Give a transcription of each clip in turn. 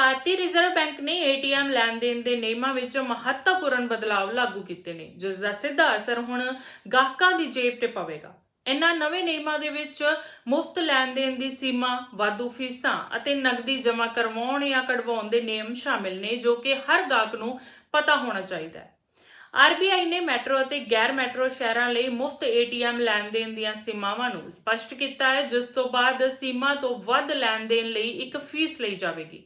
ਭਾਰਤੀ reserve bank ਨੇ ATM ਲੈਣ ਦੇਣ ਦੇ ਨਿਯਮਾਂ ਵਿੱਚ ਮਹੱਤਵਪੂਰਨ ਬਦਲਾਅ ਲਾਗੂ ਕੀਤੇ ਨੇ ਜਿਸ ਦਾ ਸਿੱਧਾ ਅਸਰ ਹੁਣ ਗਾਹਕਾਂ ਦੀ ਜੇਬ ਤੇ ਪਵੇਗਾ। ਇਨ੍ਹਾਂ ਨਵੇਂ ਨਿਯਮਾਂ ਦੇ ਵਿੱਚ ਮੁਫਤ ਲੈਣ ਦੇਣ ਦੀ ਸੀਮਾ, ਵਾਧੂ ਫੀਸਾਂ ਅਤੇ ਨਕਦੀ ਜਮ੍ਹਾਂ ਕਰਵਾਉਣ ਜਾਂ ਕਢਵਾਉਣ ਦੇ ਨਿਯਮ ਸ਼ਾਮਿਲ ਨੇ ਜੋ ਕਿ ਹਰ ਗਾਹਕ ਨੂੰ ਪਤਾ ਹੋਣਾ ਚਾਹੀਦਾ ਹੈ। ਆਰਬੀਆਈ ਨੇ ਮੈਟਰੋ ਅਤੇ ਗੈਰ ਮੈਟਰੋ ਸ਼ਹਿਰਾਂ ਲਈ ਮੁਫਤ ਏਟੀਐਮ ਲੈਣ ਦੇਣ ਦੀਆਂ ਸੀਮਾਵਾਂ ਨੂੰ ਸਪਸ਼ਟ ਕੀਤਾ ਹੈ ਜਿਸ ਤੋਂ ਬਾਅਦ ਸੀਮਾ ਤੋਂ ਵੱਧ ਲੈਣ ਦੇਣ ਲਈ ਇੱਕ ਫੀਸ ਲਈ ਜਾਵੇਗੀ।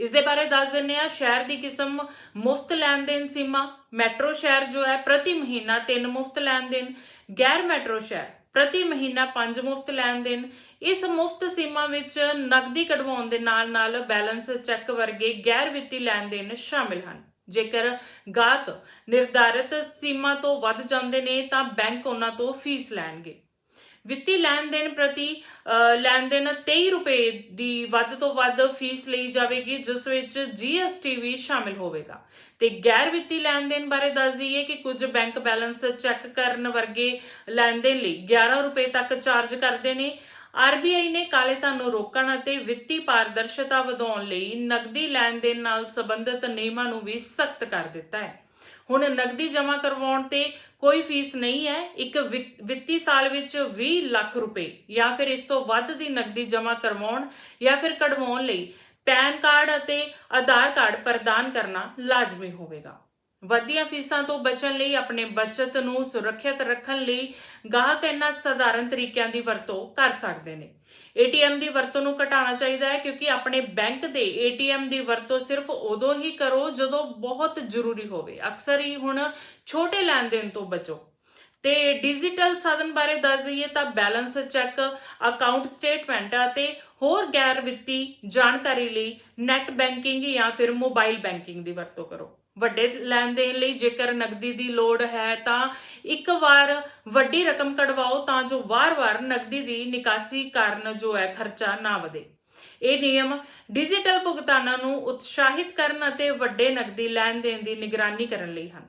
ਇਸ ਦੇ ਬਾਰੇ ਦੱਸ ਦਿੰਨੇ ਆ ਸ਼ਹਿਰ ਦੀ ਕਿਸਮ ਮੁਫਤ ਲੈਣ ਦੇਣ ਸੀਮਾ, ਮੈਟਰੋ ਸ਼ਹਿਰ ਜੋ ਹੈ ਪ੍ਰਤੀ ਮਹੀਨਾ ਤਿੰਨ ਮੁਫਤ ਲੈਣ ਦੇਣ, ਗੈਰ ਮੈਟਰੋ ਸ਼ਹਿਰ ਪ੍ਰਤੀ ਮਹੀਨਾ 5 ਮੁਫਤ ਲੈਣ ਦੇਣ, ਇਸ ਮੁਫਤ ਸੀਮਾ ਵਿੱਚ ਨਕਦੀ ਕਢਵਾਉਣ ਦੇ ਨਾਲ-ਨਾਲ ਬੈਲੈਂਸ ਚੈੱਕ ਵਰਗੇ ਗੈਰ ਵਿੱਤੀ ਲੈਣ ਦੇਣ ਸ਼ਾਮਿਲ ਹਨ। ਜੇਕਰ ਗਾਹਕ ਨਿਰਧਾਰਿਤ ਸੀਮਾ ਤੋਂ ਵੱਧ ਜਾਂਦੇ ਨੇ ਤਾਂ ਬੈਂਕ ਉਹਨਾਂ ਤੋਂ ਫੀਸ ਲੈਣਗੇ। ਵਿੱਤੀ ਲੈਣ ਦੇਣ ਪ੍ਰਤੀ ਲੈਣ ਦੇਣ 23 ਰੁਪਏ ਦੀ ਵੱਧ ਤੋਂ ਵੱਧ ਫੀਸ ਲਈ ਜਾਵੇਗੀ, ਜਿਸ ਵਿੱਚ GST ਵੀ ਸ਼ਾਮਿਲ ਹੋਵੇਗਾ। ਤੇ ਗੈਰ ਵਿੱਤੀ ਲੈਣ ਦੇਣ ਬਾਰੇ ਦੱਸ ਦਈਏ ਕਿ ਕੁਝ ਬੈਂਕ ਬੈਲੈਂਸ ਚੈੱਕ ਕਰਨ ਵਰਗੇ ਲੈਣ ਦੇਣ ਲਈ 11 ਰੁਪਏ ਤੱਕ ਚਾਰਜ ਕਰਦੇ ਨੇ। ਆਰਬੀਆਈ ਨੇ ਕਾਲੇ ਧਨ ਨੂੰ ਰੋਕਣ ਅਤੇ ਵਿੱਤੀ ਪਾਰਦਰਸ਼ਤਾ ਵਧਾਉਣ ਲਈ ਨਕਦੀ ਲੈਣ ਦੇਣ ਨਾਲ ਸੰਬੰਧਿਤ ਨਿਯਮਾਂ ਨੂੰ ਵੀ ਸਖਤ ਕਰ ਦਿੱਤਾ ਹੈ। ਹੁਣ ਨਕਦੀ ਜਮ੍ਹਾਂ ਕਰਵਾਉਣ ਤੇ ਕੋਈ ਫੀਸ ਨਹੀਂ ਹੈ। ਇੱਕ ਵਿੱਤੀ ਸਾਲ ਵਿੱਚ 20 ਲੱਖ ਰੁਪਏ ਜਾਂ ਫਿਰ ਇਸ ਤੋਂ ਵੱਧ ਦੀ ਨਕਦੀ ਜਮ੍ਹਾਂ ਕਰਵਾਉਣ ਜਾਂ ਫਿਰ ਕਢਵਾਉਣ ਲਈ ਪੈਨ ਕਾਰਡ ਅਤੇ ਆਧਾਰ ਕਾਰਡ ਪ੍ਰਦਾਨ ਕਰਨਾ ਲਾਜ਼ਮੀ ਹੋਵੇਗਾ। ਵਧੀਆਂ ਫੀਸਾਂ ਤੋਂ ਬਚਣ ਲਈ, ਆਪਣੇ ਬਚਤ ਨੂੰ ਸੁਰੱਖਿਅਤ ਰੱਖਣ ਲਈ ਗਾਹਕ ਇਹਨਾਂ ਸਧਾਰਨ ਤਰੀਕਿਆਂ ਦੀ ਵਰਤੋਂ ਕਰ ਸਕਦੇ ਨੇ। ਏਟੀਐਮ ਦੀ ਵਰਤੋਂ ਨੂੰ ਘਟਾਉਣਾ ਚਾਹੀਦਾ ਹੈ ਕਿਉਂਕਿ ਆਪਣੇ ਬੈਂਕ ਦੇ ਏਟੀਐਮ ਦੀ ਵਰਤੋਂ ਸਿਰਫ ਉਦੋਂ ਹੀ ਕਰੋ ਜਦੋਂ ਬਹੁਤ ਜ਼ਰੂਰੀ ਹੋਵੇ। ਅਕਸਰ ਹੀ ਹੁਣ ਛੋਟੇ ਲੈਣ ਦੇਣ ਤੋਂ ਬਚੋ। ਤੇ ਡਿਜੀਟਲ ਸਾਧਨ ਬਾਰੇ ਦੱਸ ਦਈਏ ਤਾਂ ਬੈਲੈਂਸ ਚੈੱਕ ਅਕਾਊਂਟ ਸਟੇਟਮੈਂਟ ਅਤੇ ਹੋਰ ਗੈਰ ਵਿੱਤੀ ਜਾਣਕਾਰੀ ਲਈ ਨੈਟ ਬੈਂਕਿੰਗ ਜਾਂ ਫਿਰ ਮੋਬਾਈਲ ਬੈਂਕਿੰਗ ਦੀ ਵਰਤੋਂ ਕਰੋ। ਵੱਡੇ ਲੈਣ ਦੇਣ ਲਈ ਜੇਕਰ ਨਕਦੀ ਦੀ ਲੋੜ ਹੈ ਤਾਂ ਇੱਕ ਵਾਰ ਵੱਡੀ ਰਕਮ ਕਢਵਾਓ ਤਾਂ ਜੋ ਵਾਰ-ਵਾਰ ਨਕਦੀ ਦੀ ਨਿਕਾਸੀ ਕਾਰਨ ਜੋ ਹੈ ਖਰਚਾ ਨਾ ਵਧੇ। ਇਹ ਨਿਯਮ ਡਿਜੀਟਲ ਭੁਗਤਾਨਾਂ ਨੂੰ ਉਤਸ਼ਾਹਿਤ ਕਰਨ ਅਤੇ ਵੱਡੇ ਨਕਦੀ ਲੈਣ ਦੇਣ ਦੀ ਨਿਗਰਾਨੀ ਕਰਨ ਲਈ ਹਨ।